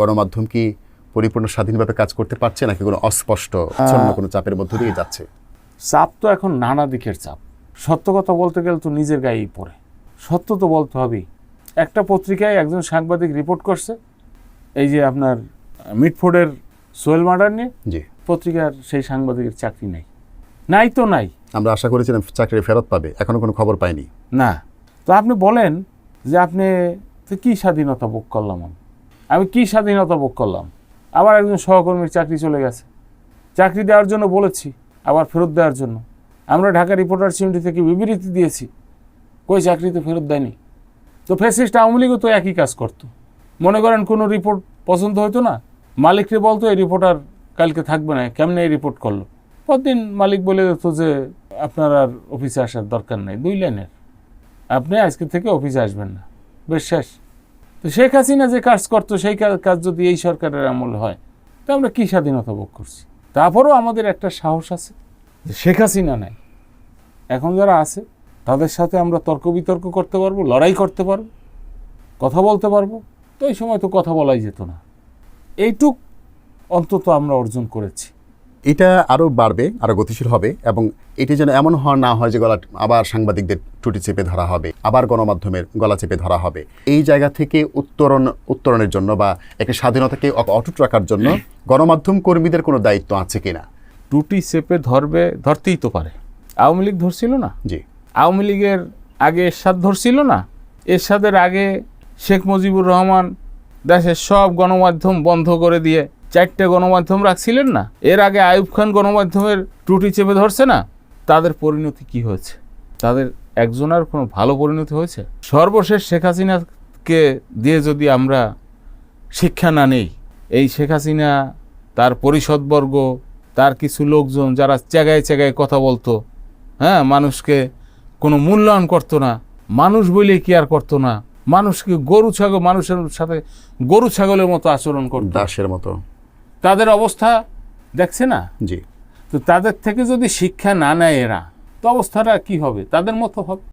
গণমাধ্যম কি পরিপূর্ণ স্বাধীনভাবে কাজ করতে পারছে নাকি কোনো অস্পষ্ট কোনো চাপের মধ্য দিয়ে যাচ্ছে? চাপ তো এখন নানা দিকের চাপ। সত্য কথা বলতে গেলে তো নিজের গায়েই পড়ে। সত্য তো বলতে হবেই। একটা পত্রিকায় একজন সাংবাদিক রিপোর্ট করছে এই যে আপনার মিটফোর্ডের সোয়েল মার্ডার নিয়ে। জি। পত্রিকার সেই সাংবাদিকের চাকরি নাই। নাই তো নাই। আমরা আশা করেছিলাম চাকরি ফেরত পাবে এখনও কোনো খবর পাইনি। না। তো আপনি বলেন যে আপনি কী স্বাধীনতা ভোগ করলাম আমি? আমি কী স্বাধীনতা ভোগ করলাম? আবার একজন সহকর্মীর চাকরি চলে গেছে। চাকরি দেওয়ার জন্য বলেছি, আবার ফেরত দেওয়ার জন্য। আমরা ঢাকা রিপোর্টার ইউনিটি থেকে বিবৃতি দিয়েছি, কই চাকরি তো ফেরত দেয়নি। তো ফেসিস্ট আওয়ামী লীগও তো একই কাজ করতো। মনে করেন কোনো রিপোর্ট পছন্দ হতো না? মালিককে বলতো, এই রিপোর্টার কালকে থাকবে না, কেমনে এই রিপোর্ট করল? পরদিন মালিক বলে দিত যে, আপনার আর অফিসে আসার দরকার নেই। দুই লাইনের। আপনি আজকে থেকে অফিসে আসবেন না। বেশ শেষ। তো শেখ হাসিনা যে কাজ করতো, সেই কাজ যদি এই সরকারের আমল হয়, তো আমরা কী স্বাধীনতা ভোগ করছি? তারপরেও আমাদের একটা সাহস আছে যে শেখ হাসিনা নাই। এখন যারা আছে, তাদের সাথে আমরা তর্ক বিতর্ক করতে পারব, লড়াই করতে পারব, কথা বলতে পারব, তো এই সময় তো কথা বলাই যেত না। এইটুক অন্তত আমরা অর্জন করেছি। এটা আরও বাড়বে আরও গতিশীল হবে এবং এটি যেন এমন হওয়া না হয় যে গলা আবার সাংবাদিকদের টুটি চেপে ধরা হবে আবার গণমাধ্যমের গলা চেপে ধরা হবে। এই জায়গা থেকে উত্তরণ উত্তরণের জন্য বা একটা স্বাধীনতাকে অটুট রাখার জন্য গণমাধ্যম কর্মীদের কোনো দায়িত্ব আছে কিনা? টুটি চেপে ধরবে ধরতেই তো পারে। আওয়ামী লীগ ধরছিল না? জি। আওয়ামী লীগের আগে এরশাদ ধরছিল না? এরশাদের আগে শেখ মুজিবুর রহমান দেশের সব গণমাধ্যম বন্ধ করে দিয়ে চারটে গণমাধ্যম রাখছিলেন না? এর আগে আইয়ুব খান গণমাধ্যমের ত্রুটি চেপে ধরছে না? তাদের পরিণতি কি হয়েছে? তাদের একজনের কোনো ভালো পরিণতি হয়েছে? সর্বশেষ শেখ হাসিনাকে দিয়ে যদি আমরা শিক্ষা না নেই, এই শেখ হাসিনা, তার পরিষদবর্গ, তার কিছু লোকজন যারা জায়গায় জায়গায় কথা বলতো হ্যাঁ মানুষকে কোনো মূল্যায়ন করতো না, মানুষ বলে কি আর করতো না? মানুষকে গরু ছাগল, মানুষের সাথে গরু ছাগলের মতো আচরণ করতো। দাসের মতো। তাদের অবস্থা দেখছে না? জি। তো তাদের থেকে যদি শিক্ষা না নেয় এরা তো অবস্থাটা কি হবে? তাদের মতো হবে।